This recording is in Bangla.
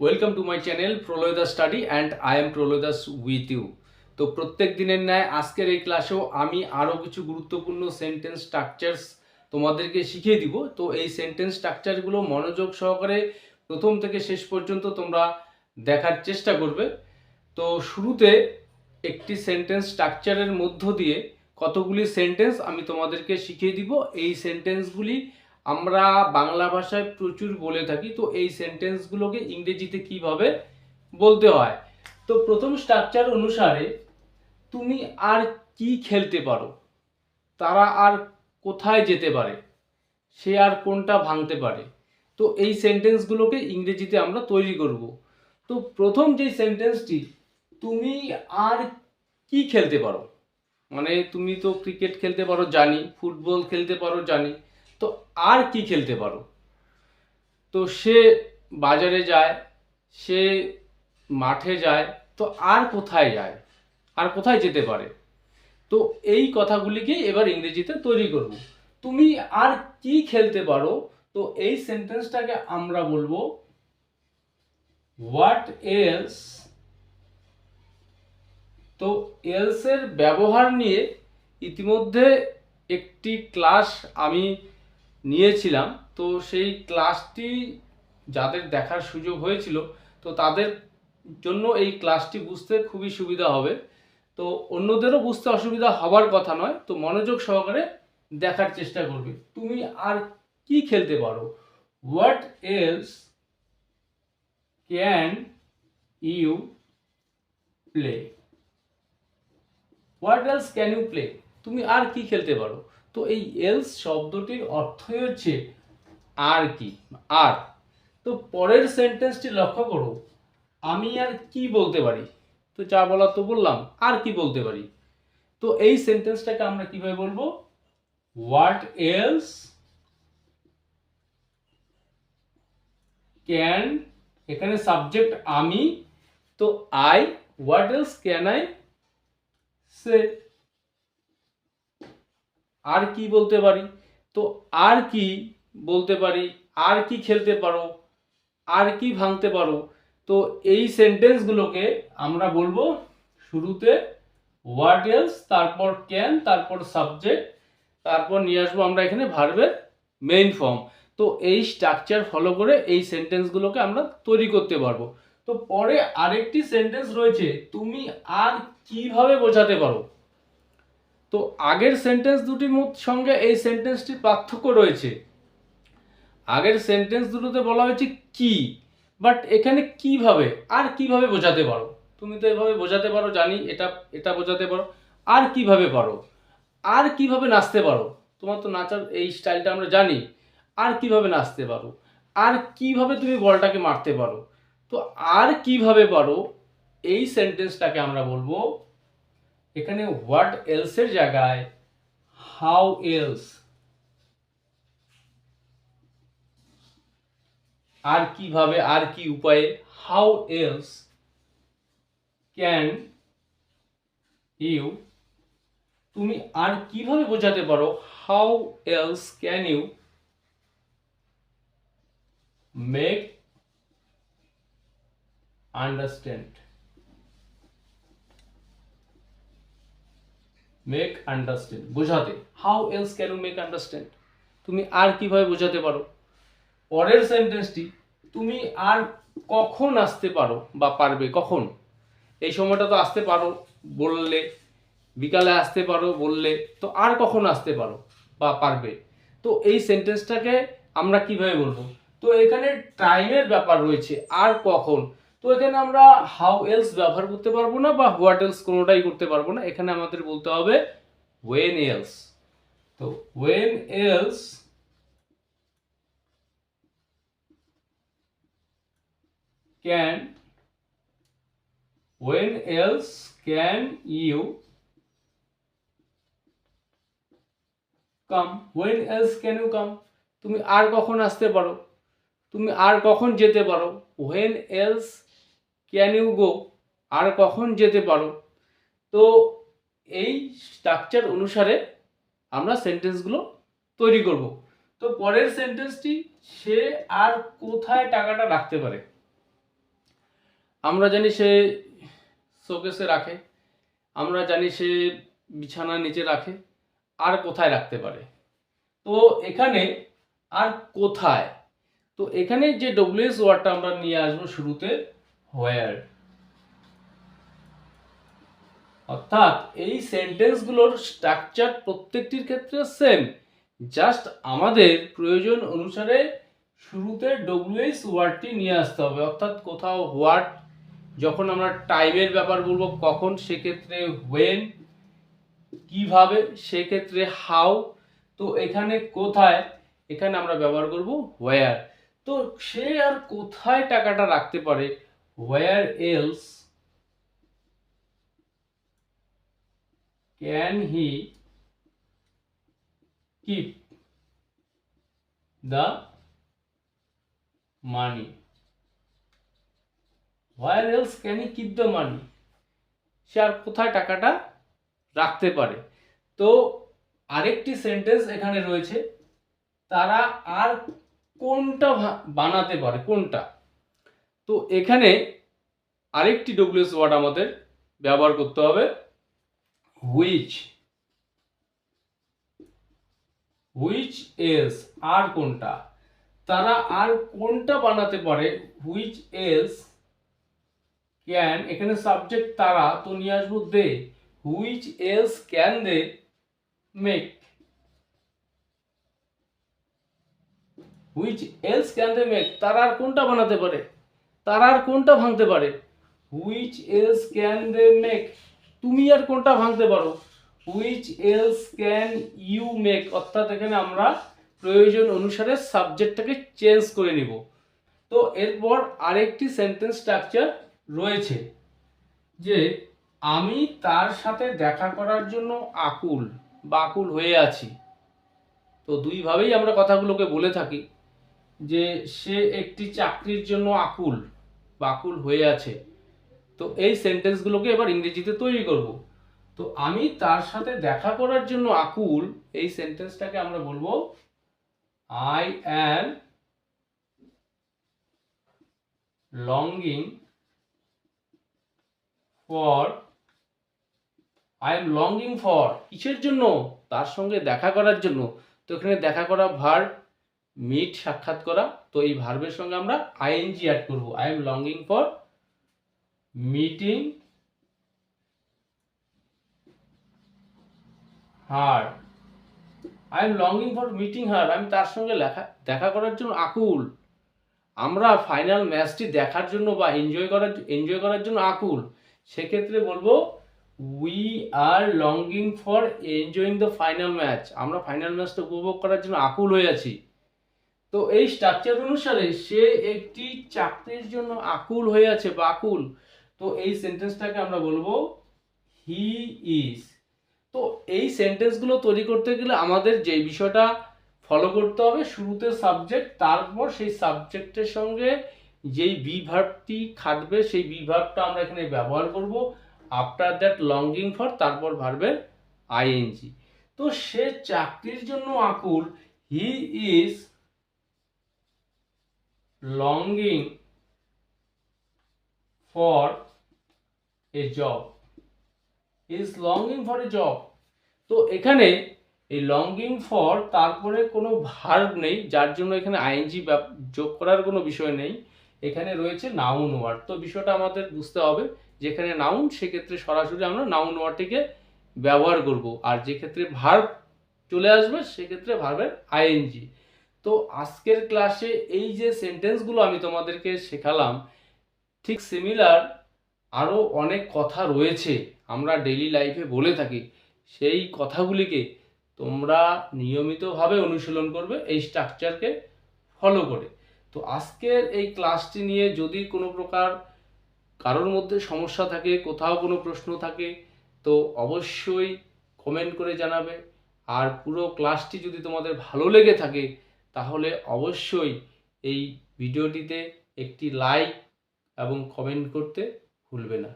Welcome to my channel Pralayda study and I am Pralaydas with you তো প্রত্যেক দিনের ন্যায় আজকের এই ক্লাসেও আমি আরও কিছু গুরুত্বপূর্ণ সেন্টেন্স স্ট্রাকচার্স তোমাদেরকে শিখিয়ে দিব। তো এই সেন্টেন্স স্ট্রাকচারগুলো মনোযোগ সহকারে প্রথম থেকে শেষ পর্যন্ত তোমরা দেখার চেষ্টা করবে। তো শুরুতে একটি সেন্টেন্স স্ট্রাকচারের মধ্য দিয়ে কতগুলি সেন্টেন্স আমি তোমাদেরকে শিখিয়ে দিব। এই সেন্টেন্সগুলি আমরা বাংলা ভাষায় প্রচুর বলে থাকি, তো এই সেন্টেন্সগুলোকে ইংরেজিতে কীভাবে বলতে হয়? তো প্রথম স্ট্রাকচার অনুসারে তুমি আর কি খেলতে পারো? তারা আর কোথায় যেতে পারে? সে আর কোনটা ভাঙতে পারে? তো এই সেন্টেন্সগুলোকে ইংরেজিতে আমরা তৈরি করব। তো প্রথম যে সেন্টেন্সটি তুমি আর কি খেলতে পারো? মানে তুমি তো ক্রিকেট খেলতে পারো, জানি। ফুটবল খেলতে পারো, জানি। তো আর কি খেলতে পারো? তো সে বাজারে যায়, সে মাঠে যায়, তো আর কোথায় যায়? আর কোথায় যেতে পারে? তো এই কথাগুলিকে এবার ইংরেজিতে তৈরি করব। তুমি আর কি খেলতে পারো? তো এই সেন্টেন্সটাকে আমরা বলব হোয়াট এলস তো এলসের ব্যবহার নিয়ে ইতিমধ্যে একটি ক্লাস আমি নিয়েছিলাম। তো সেই ক্লাসটি যাদের দেখার সুযোগ হয়েছিল, তো তাদের জন্য এই ক্লাসটি বুঝতে খুবই সুবিধা হবে। তো অন্যদেরও বুঝতে অসুবিধা হবার কথা নয়, তো মনোযোগ সহকারে দেখার চেষ্টা করবে। তুমি আর কি খেলতে পারো? What else can you play what else can you play তুমি আর কি খেলতে পারো? তো এই এলস শব্দটির অর্থই হচ্ছে আর কি, আর। তো পরের সেন্টেন্সটি লক্ষ্য করো। আমি আর কি বলতে পারি? তো যা বলার তো বললাম, আর কি বলতে পারি? তো এই সেন্টেন্সটাকে আমরা কীভাবে বলব? হোয়াট এলস ক্যান এখানে সাবজেক্ট আমি, তো I what else can I say আর কি বলতে পারি? তো আর কি বলতে পারি? আর কি খেলতে পারো? আর কি ভাঙতে পারো? তো এই সেন্টেন্সগুলোকে আমরা বলব শুরুতে হোয়াট এলস তারপর ক্যান তারপর সাবজেক্ট তারপর নিয়ে আসব আমরা এখানে ভার্বের মেইন ফর্ম তো এই স্ট্রাকচার ফলো করে এই সেন্টেন্সগুলোকে আমরা তৈরি করতে পারব। তো পরে আরেকটি সেন্টেন্স রয়েছে, তুমি আর কীভাবে বোঝাতে পারো? তো আগের সেন্টেন্স দুটির সঙ্গে এই সেন্টেন্সটির পার্থক্য রয়েছে। আগের সেন্টেন্স দুটোতে বলা হয়েছে কি বাট এখানে কীভাবে, আর কীভাবে বোঝাতে পারো? তুমি তো এভাবে বোঝাতে পারো, জানি এটা এটা বোঝাতে পারো। আর কীভাবে পারো? আর কীভাবে নাচতে পারো? তোমার তো নাচার এই স্টাইলটা আমরা জানি। আর কীভাবে নাচতে পারো? আর কীভাবে তুমি বলটাকে মারতে পারো? তো আর কীভাবে পারো? এই সেন্টেন্সটাকে আমরা বলব এখানে হোয়াট এলসের জায়গায় হাউ এলস আর কীভাবে, আর কি উপায়ে হাউ এলস ক্যান ইউ তুমি আর কীভাবে বোঝাতে পারো how else can you make understand make understand বোঝাতে। How else can you make understand তুমি আর কীভাবে বোঝাতে পারো? পরের সেন্টেন্সটি তুমি আর কখন আসতে পারো বা পারবে কখন? এই সময়টা তো আসতে পারো বললে, বিকালে আসতে পারো বললে, তো আর কখন আসতে পারো বা পারবে? তো এই সেন্টেন্সটাকে আমরা কীভাবে বলব? তো এখানে টাইমের ব্যাপার রয়েছে, আর কখন? তো এখানে আমরা হাউ এলস ব্যবহার করতে পারব না বা হোয়াট এলস কোনোটাই করতে পারব না। এখানে আমাদের বলতে হবে ওয়েন এলস তো when else can when else can you come when else can you come তুমি আর কখন আসতে পারো? তুমি আর কখন যেতে পারো? When else can you go আর কখন যেতে পারো? তো এই স্ট্রাকচার অনুসারে আমরা সেন্টেন্সগুলো তৈরি করব। তো পরের সেন্টেন্সটি সে আর কোথায় টাকাটা রাখতে পারে? আমরা জানি সে শোকেসে রাখে, আমরা জানি সে বিছানার নিচে রাখে, আর কোথায় রাখতে পারে? তো এখানে আর কোথায়? তো এখানে যে ডব্লিউএস ওয়ার্ডটা আমরা নিয়ে আসব শুরুতে হোয়ার অর্থাৎ এই সেন্টেন্সগুলোর স্ট্রাকচার প্রত্যেকটির ক্ষেত্রে সেম জাস্ট আমাদের প্রয়োজন অনুসারে শুরুতে ডব্লিউএস ওয়ার্ডটি নিয়ে আসতে হবে। অর্থাৎ কোথাও হোয়াট যখন আমরা টাইমের ব্যাপার বলব, কখন, সেক্ষেত্রে ওয়েন কীভাবে, সেক্ষেত্রে হাউ তো এখানে কোথায়, এখানে আমরা ব্যবহার করব হোয়ার তো সে আর কোথায় টাকাটা রাখতে পারে where else can he keep the money where else can he keep the money সে আর কোথায় টাকাটা রাখতে পারে? তো আরেকটি সেন্টেন্স এখানে রয়েছে, তারা আর কোনটা বানাতে পারে, কোনটা? তো এখানে আরেকটি ডব্লিউএস ওয়ার্ড আমাদের ব্যবহার করতে হবে হুইচ হুইচ এলস আর কোনটা? তারা আর কোনটা বানাতে পারে হুইচ এলস ক্যান এখানে সাবজেক্ট তারা, তো নিয়ে আসব they which else can they make which else can they make তারা আর কোনটা বানাতে পারে? তারা আর কোনটা ভাঙতে পারে? Which else can they make তুমি আর কোনটা ভাঙতে পারো? Which else can you make অর্থাৎ এখানে আমরা প্রয়োজন অনুসারে সাবজেক্টটাকে চেঞ্জ করে নিব। তো এরপর আরেকটি সেন্টেন্স স্ট্রাকচার রয়েছে, যে আমি তার সাথে দেখা করার জন্য আকুল বাকুল হয়ে আছি। তো দুইভাবেই আমরা কথাগুলোকে বলে থাকি, যে সে একটি চাকরির জন্য আকুল। বাকুল হয়ে আছে। তো এই সেন্টেন্সগুলোকে এবার ইংরেজিতে তৈরি করব। তো আমি তার সাথে দেখা করার জন্য আকুল, এই সেন্টেন্সটাকে আমরা বলব I am longing for I am longing for কিসের জন্য? তার সঙ্গে দেখা করার জন্য। তো এখানে দেখা করা ভার্ব মিট সাক্ষাৎ করা, তো এই ভার্বের সঙ্গে আমরা আইএনজি অ্যাড করব। I am longing for meeting her I am longing for meeting her আমি তার সঙ্গে লেখা, দেখা করার জন্য আকুল। আমরা ফাইনাল ম্যাচটি দেখার জন্য বা এনজয় করার এনজয় করার জন্য আকুল। সেক্ষেত্রে বলব we are longing for enjoying the final match আমরা ফাইনাল ম্যাচটা উপভোগ করার জন্য আকুল হয়ে আছি। তো এই স্ট্রাকচার অনুসারে সে একটি চাকরির জন্য আকুল হয়ে আছে বা আকুল। তো এই সেন্টেন্সটাকে আমরা বলব হি ইজ তো এই সেন্টেন্সগুলো তৈরি করতে গেলে আমাদের যে বিষয়টা ফলো করতে হবে, শুরুতে সাবজেক্ট তারপর সেই সাবজেক্টের সঙ্গে যেই বি ভার্বটি খাটবে, সেই বি ভার্বটা আমরা এখানে ব্যবহার করব। আফটার দ্যাট লঙ্গিং ফর তারপর ভার্বের আইএনজি তো সে চাকরির জন্য আকুল he is longing for a job is longing for a job তো এখানে এই লঙ্গিং ফর তারপরে কোনো ভার্ব নেই, যার জন্য এখানে আইএনজি যোগ করার কোনো বিষয় নেই। এখানে রয়েছে নাউন ওয়ার্ড তো বিষয়টা আমাদের বুঝতে হবে, যেখানে নাউন সেক্ষেত্রে সরাসরি আমরা নাউন ওয়ার্ডটিকে ব্যবহার করব। আর যে ক্ষেত্রে ভার্ব চলে আসবে, সেক্ষেত্রে ভার্বের আইএনজি তো আজকের ক্লাসে এই যে সেন্টেন্সগুলো আমি তোমাদেরকে শেখালাম, ঠিক সিমিলার আরও অনেক কথা রয়েছে আমরা ডেইলি লাইফে বলে থাকি। সেই কথাগুলিকে তোমরা নিয়মিতভাবে অনুশীলন করবে, এই স্ট্রাকচারকে ফলো করে। তো আজকের এই ক্লাসটি নিয়ে যদি কোনো প্রকার কারোর মধ্যে সমস্যা থাকে, কোথাও কোনো প্রশ্ন থাকে, তো অবশ্যই কমেন্ট করে জানাবে। আর পুরো ক্লাসটি যদি তোমাদের ভালো লেগে থাকে তাহলে অবশ্যই এই ভিডিওটিতে একটি লাইক এবং কমেন্ট করতে ভুলবে না।